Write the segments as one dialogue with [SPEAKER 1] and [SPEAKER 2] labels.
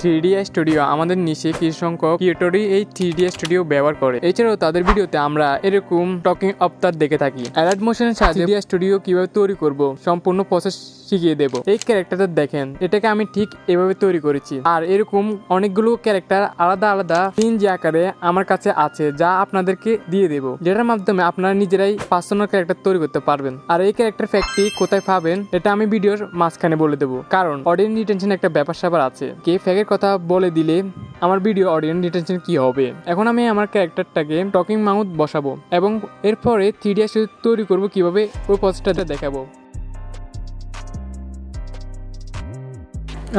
[SPEAKER 1] Three studio আমাদের নিচে কিছু সংখ্যক ক্রিয়েটরই এই থ্রি স্টুডিও ব্যবহার করে। এছাড়াও তাদের ভিডিওতে আমরা এরকম টকিং অফতার দেখে থাকি। অ্যালার্ট মোশনের থ্রি স্টুডিও কীভাবে তৈরি করব, সম্পূর্ণ প্রসেস শিখিয়ে দেব। এই ক্যারেক্টারটা দেখেন, এটাকে আমি ঠিক এভাবে তৈরি করেছি। আর এরকম অনেকগুলো ক্যারেক্টার আলাদা আলাদা তিন যে আকারে আমার কাছে আছে, যা আপনাদেরকে দিয়ে দেব। যেটার মাধ্যমে আপনারা নিজেরাই পার্সোনাল ক্যারেক্টার তৈরি করতে পারবেন। আর এই ক্যারেক্টার ফ্যাক্টরি কোথায় পাবেন, এটা আমি ভিডিওর মাঝখানে বলে দেবো। কারণ অডিয়েন্স রিটেনশন একটা ব্যাপার স্যাপার আছে। কে ফ্যাকের কথা বলে দিলে আমার ভিডিও অডিয়েন্স রিটেনশন কি হবে? এখন আমি আমার ক্যারেক্টারটাকে টকিং মাউথ বসাবো এবং এরপরে থ্রি ডি তৈরি করব, কীভাবে ওই প্রসেসটা দেখাবো।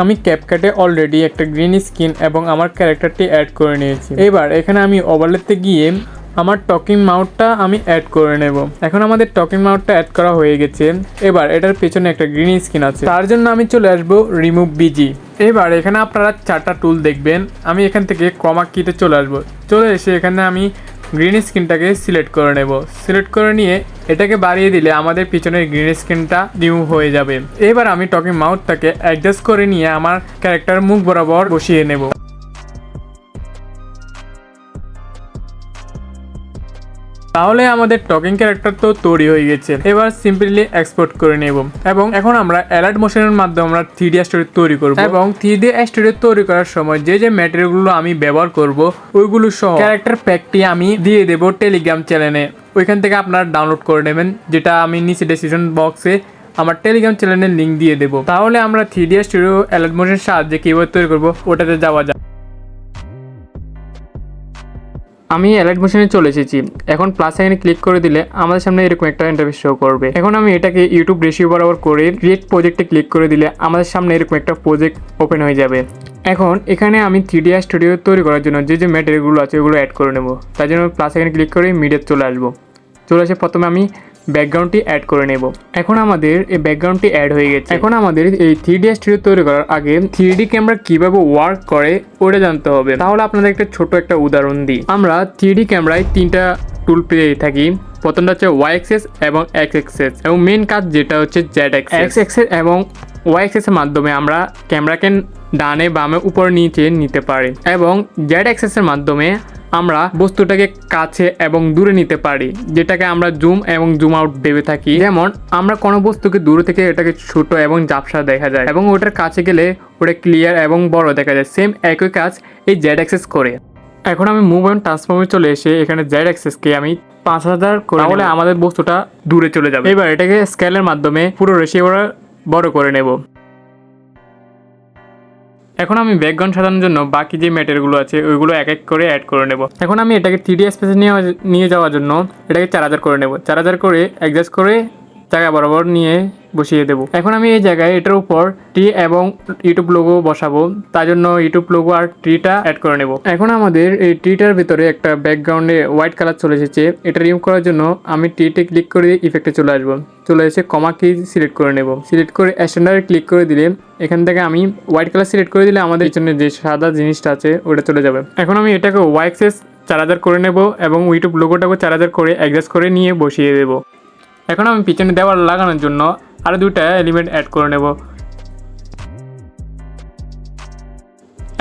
[SPEAKER 1] আমি ক্যাপকাটে অলরেডি একটা গ্রিন স্কিন এবং আমার ক্যারেক্টারটি অ্যাড করে নিয়েছি। এবার এখানে আমি ওভারলেতে গিয়ে আমার টকিং মাউটটা আমি অ্যাড করে নেব। এখন আমাদের টকিং মাউটটা অ্যাড করা হয়ে গেছে। এবার এটার পেছনে একটা গ্রিন স্কিন আছে। তার জন্য আমি চলে আসব রিমুভ বিজি এবার এখানে আপনারা চারটা টুল দেখবেন। আমি এখান থেকে ক্রমা কিতে চলে আসব। চলে এসে এখানে আমি গ্রিন স্ক্রিনটাকে সিলেক্ট করে নেব। সিলেক্ট করে নিয়ে এটাকে বাড়িয়ে দিলে আমাদের পিছনের গ্রিন স্ক্রিনটা রিমুভ হয়ে যাবে। এবার আমি টকিং মাউথটাকে অ্যাডজাস্ট করে নিয়ে আমার ক্যারেক্টার মুখ বরাবর বসিয়ে নেব। তাহলে আমাদের টকিং ক্যারেক্টার তো তৈরি হয়ে গেছে। এবার সিম্পলি এক্সপোর্ট করে নেব। এবং এখন আমরা অ্যালার্ট মোশনের মাধ্যমে আমরা থ্রি স্টোরি তৈরি করব। এবং থ্রি ডি স্টোরি তৈরি করার সময় যে যে ম্যাটেরিয়ালগুলো আমি ব্যবহার করব, ওইগুলো সহ ক্যারেক্টার প্যাকটি আমি দিয়ে দেবো টেলিগ্রাম চ্যানেলে ওইখান থেকে আপনারা ডাউনলোড করে নেবেন, যেটা আমি নিচে ডিসিশন বক্সে আমার টেলিগ্রাম চ্যানেলের লিঙ্ক দিয়ে দেবো। তাহলে আমরা থ্রি ডি অ্যালার্ট মোশনের সাহায্যে কীভাবে তৈরি করব, ওটাতে যাওয়া যায় আমি অ্যালার্ট মোশনে চলে এসেছি। এখন প্লাস আইনে ক্লিক করে দিলে আমাদের সামনে এরকম একটা ইন্টারফেস শো করবে। এখন আমি এটাকে ইউটিউব রেশিও বরাবর করে ক্রিয়েট প্রজেক্টে ক্লিক করে দিলে আমাদের সামনে এরকম একটা প্রজেক্ট ওপেন হয়ে যাবে। এখন এখানে আমি থ্রি ডি স্টুডিও তৈরি করার জন্য যে যে ম্যাটেরিয়ালগুলো আছে ওগুলো অ্যাড করে নেব। তার জন্য প্লাস এখানে ক্লিক করে মিডিয়ার চলে আসব। চলে আসে প্রথমে আমি ব্যাকগ্রাউন্ডটি অ্যাড করে নেব। এখন আমাদের এই ব্যাকগ্রাউন্ডটি অ্যাড হয়ে গেছে। এখন আমাদের এই থ্রি ডি স্টুডিও তৈরি করার আগে থ্রি ডি ক্যামেরা কীভাবে ওয়ার্ক করে ওটা জানতে হবে। তাহলে আপনাদের একটা ছোট একটা উদাহরণ দিই। আমরা থ্রি ডি ক্যামেরায় তিনটা টুল পেয়ে থাকি। প্রথমটা হচ্ছে ওয়াই এক্সেস এবং এক্স এক্সেস এবং মেন কাজ যেটা হচ্ছে জেড এক্স এক্স এক্সেস এবং ওয়াই এক্সেসের মাধ্যমে আমরা ক্যামেরাকে ডানে বামে উপর নিচে নিতে পারি এবং জেড অ্যাক্সেসের মাধ্যমে আমরা বস্তুটাকে কাছে এবং দূরে নিতে পারি যেটাকে আমরা জুম এবং জুম আউট ভেবে থাকি। যেমন আমরা কোনো বস্তুকে দূরে থেকে এটাকে ছোট এবং জাপসা দেখা যায় এবং ওটার কাছে গেলে ওটা ক্লিয়ার এবং বড় দেখা যায় সেম একই কাজ এই জেড অ্যাক্সেস করে। এখন আমি মুভ অ্যান্ড ট্রান্সফর্মে চলে এসে এখানে জেড অ্যাক্সেসকে আমি পাঁচ হাজার করে তাহলে আমাদের বস্তুটা দূরে চলে যাবে। এবার এটাকে স্কেলের মাধ্যমে পুরো রেশিও বড় করে নেব। এখন আমি ব্যাকগ্রাউন্ড সাজানোর জন্য বাকি যে ম্যাটেরিয়ালগুলো আছে, ওইগুলো এক এক করে অ্যাড করে নেব। এখন আমি এটাকে থ্রি ডি স্পেসে নিয়ে নিয়ে যাওয়ার জন্য এটাকে চার হাজার করে নেব। চার হাজার করে অ্যাডজাস্ট করে জায়গা বরাবর নিয়ে বসিয়ে দেবো। এখন আমি এই জায়গায় এটার উপর টি এবং ইউটিউব লোগো বসাবো, তার জন্য ইউটিউব লোগো আর ট্রিটা অ্যাড করে নেব। এখন আমাদের এই ট্রিটার ভিতরে একটা ব্যাকগ্রাউন্ডে হোয়াইট কালার চলে এসেছে, এটা রিমুভ করার জন্য আমি ট্রিতে ক্লিক করে ইফেক্টে চলে আসব। চলে এসে কমা কি সিলেক্ট করে নেব। সিলেক্ট করে স্ট্যান্ডার্ডে ক্লিক করে দিলে এখান থেকে আমি হোয়াইট কালার সিলেক্ট করে দিলে আমাদের জন্য যে সাদা জিনিসটা আছে, ওটা চলে যাবে। এখন আমি এটাকে ওয়াইক্সেস চার হাজার করে নেব এবং ইউটিউব লোগোটাকে চার হাজার করে অ্যাডজাস্ট করে নিয়ে বসিয়ে দেবো। এখন আমি পিছনে দেওয়াল লাগানোর জন্য আরও দুইটা এলিমেন্ট অ্যাড করে নেব।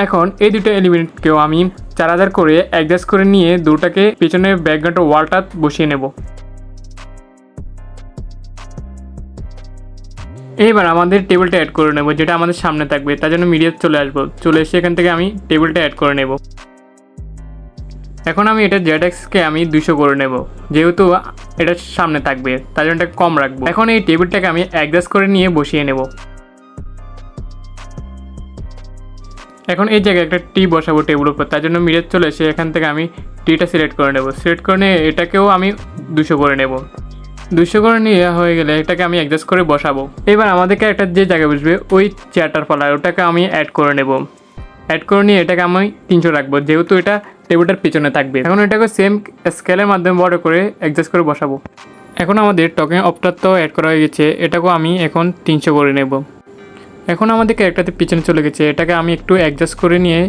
[SPEAKER 1] এখন এই দুটো এলিমেন্টকেও আমি চার হাজার করে অ্যাডজাস্ট করে নিয়ে দুটাকে পিছনে ব্যাকগ্রাউন্ড ওয়ালটা বসিয়ে নেব। এইবার আমাদের টেবিলটা অ্যাড করে নেব, যেটা আমাদের সামনে থাকবে, তার জন্য মিডিয়া চলে আসব। চলে এসে এখান থেকে আমি টেবিলটা অ্যাড করে নেব। এখন আমি এটা জেড এক্সকে আমি দুশো করে নেব। যেহেতু এটা সামনে থাকবে, তার জন্য এটা কম রাখব। এখন এই টেবিলটাকে আমি অ্যাডজাস্ট করে নিয়ে বসিয়ে নেব। এখন এই জায়গায় একটা টি বসাবো টেবিলের উপর, তার জন্য মিরর চলে এসে এখান থেকে আমি টিটা সিলেক্ট করে নেব। সিলেক্ট করে নিয়ে এটাকেও আমি দুশো করে নেব। দুশো করে নিয়ে হয়ে গেলে এটাকে আমি অ্যাডজাস্ট করে বসাবো। এবার আমাদেরকে একটা যে জায়গায় বসবে, ওই চেয়ারটার ফলায় ওটাকে আমি অ্যাড করে নেব। অ্যাড করে নিয়ে এটাকে আমি তিনশো রাখব। যেহেতু এটা টেবিলটার পিছনে থাকবে। এখন এটাকে সেম স্কেলের মাধ্যমে বড় করে অ্যাডজাস্ট করে বসাবো। এখন আমাদের টকিং অপটার তো অ্যাড করা হয়ে গেছে। এটাকেও আমি এখন তিনশো করে নেব। এখন আমাদের ক্যারেক্টারটি পিছনে চলে গেছে। এটাকে আমি একটু অ্যাডজাস্ট করে নিয়ে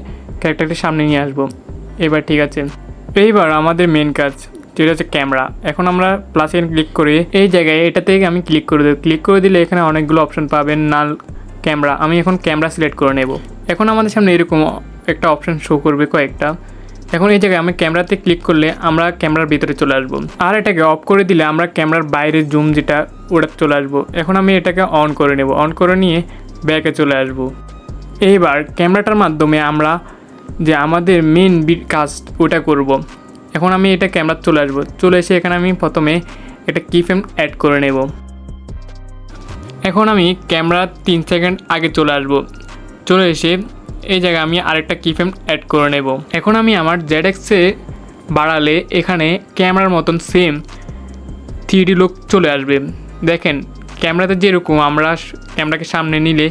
[SPEAKER 1] ক্যারেক্টারটি সামনে নিয়ে আসব। এবার ঠিক আছে। এইবার আমাদের মেন কাজ, যেটা হচ্ছে ক্যামেরা এখন আমরা প্লাস এন ক্লিক করে এই জায়গায় এটাতে আমি ক্লিক করে দেবো। ক্লিক করে দিলে এখানে অনেকগুলো অপশন পাবেন নাল ক্যামেরা আমি এখন ক্যামেরা সিলেক্ট করে নেব। এখন আমাদের সামনে এরকম একটা অপশান শো করবে কয়েকটা। এখন এই জায়গায় আমি ক্যামেরাতে ক্লিক করলে আমরা ক্যামেরার ভিতরে চলে আসব। আর এটাকে অফ করে দিলে আমরা ক্যামেরার বাইরে জুম যেটা, ওটা চলে আসব। এখন আমি এটাকে অন করে নেব। অন করে নিয়ে ব্যাকে চলে আসব। এইবার ক্যামেরাটার মাধ্যমে আমরা যে আমাদের মেন কাজ, ওটা করব। এখন আমি এটা ক্যামেরা চলে আসব। চলে এসে এখানে আমি প্রথমে এটা কি ফ্রেম অ্যাড করে নেব। এখন আমি ক্যামেরা তিন সেকেন্ড আগে চলে আসব। চলে এসে এই জায়গায় আমি আরেকটা কি ফ্রেম অ্যাড করে নেব। এখন আমি আমার জেডএক্সে বাড়ালে এখানে ক্যামেরার মতন সেম থ্রি লুক চলে আসবে। দেখেন, ক্যামেরাতে যেরকম আমরা ক্যামেরাকে সামনে নিলে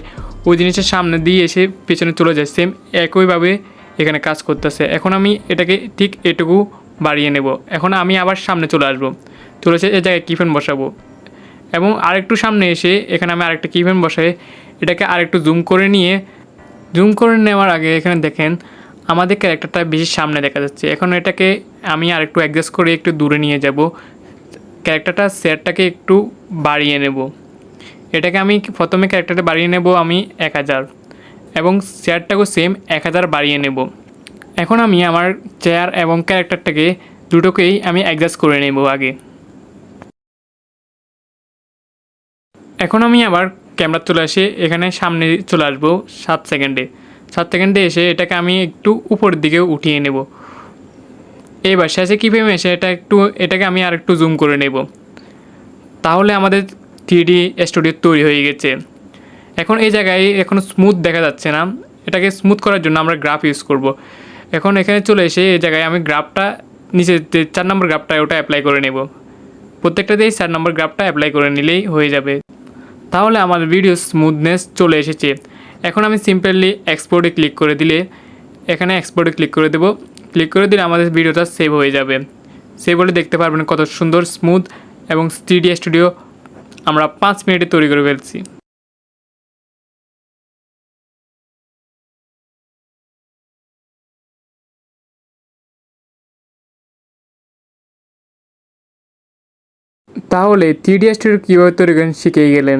[SPEAKER 1] ওই জিনিসের সামনে দিয়ে এসে পেছনে চলে যায় সেম একইভাবে এখানে কাজ করতেছে। এখন আমি এটাকে ঠিক এটুকু বাড়িয়ে নেব। এখন আমি আবার সামনে চলে আসব। চলে এসে এ জায়গায় কিফেন বসাবো। এবং আরেকটু সামনে এসে এখানে আমি আরেকটা কিফেন বসাই এটাকে আরেকটু জুম করে নিয়ে জুম করে নেওয়ার আগে এখানে দেখেন আমাদের ক্যারেক্টারটা বেশি সামনে দেখা যাচ্ছে। এখন এটাকে আমি আরেকটু অ্যাডজাস্ট করে একটু দূরে নিয়ে যাব। ক্যারেক্টারটা সেটটাকে একটু বাড়িয়ে নেব। এটাকে আমি প্রথমে ক্যারেক্টারটা বাড়িয়ে নেব আমি এক হাজার এবং চেয়ারটাকেও সেম এক হাজার বাড়িয়ে নেব। এখন আমি আমার চেয়ার এবং ক্যারেক্টারটাকে দুটোকেই আমি অ্যাডজাস্ট করে নেব আগে। এখন আমি আবার ক্যামেরা চলে আসে, এখানে সামনে চলে আসব সাত সেকেন্ডে। সাত সেকেন্ডে এসে এটাকে আমি একটু উপরের দিকে উঠিয়ে নেব। এবার শেষে কী ভেবে এসে? এটা একটু, এটাকে আমি আর একটু জুম করে নেব। তাহলে আমাদের থ্রি স্টুডিও তৈরি হয়ে গেছে। এখন এই জায়গায় এখনও স্মুথ দেখা যাচ্ছে না। এটাকে স্মুথ করার জন্য আমরা গ্রাফ ইউজ করব। এখন এখানে চলে এসে এই জায়গায় আমি গ্রাফটা নিচে যে চার নম্বর গ্রাফটা ওটা অ্যাপ্লাই করে নেব। প্রত্যেকটাতেই চার নম্বর গ্রাফটা অ্যাপ্লাই করে নিলেই হয়ে যাবে। তাহলে আমার ভিডিও স্মুথনেস চলে এসেছে। এখন আমি সিম্পলি এক্সপোর্টে ক্লিক করে দিলে, এখানে এক্সপোর্টে ক্লিক করে দেবো। ক্লিক করে দিলে আমাদের ভিডিওটা সেভ হয়ে যাবে। সেভ হলে দেখতে পারবেন কত সুন্দর স্মুথ এবং স্টুডিও স্টুডিও আমরা পাঁচ মিনিটে তৈরি করে ফেলছি। তাহলে থ্রি স্টুডিও কীভাবে তৈরি করেন শিখেই গেলেন।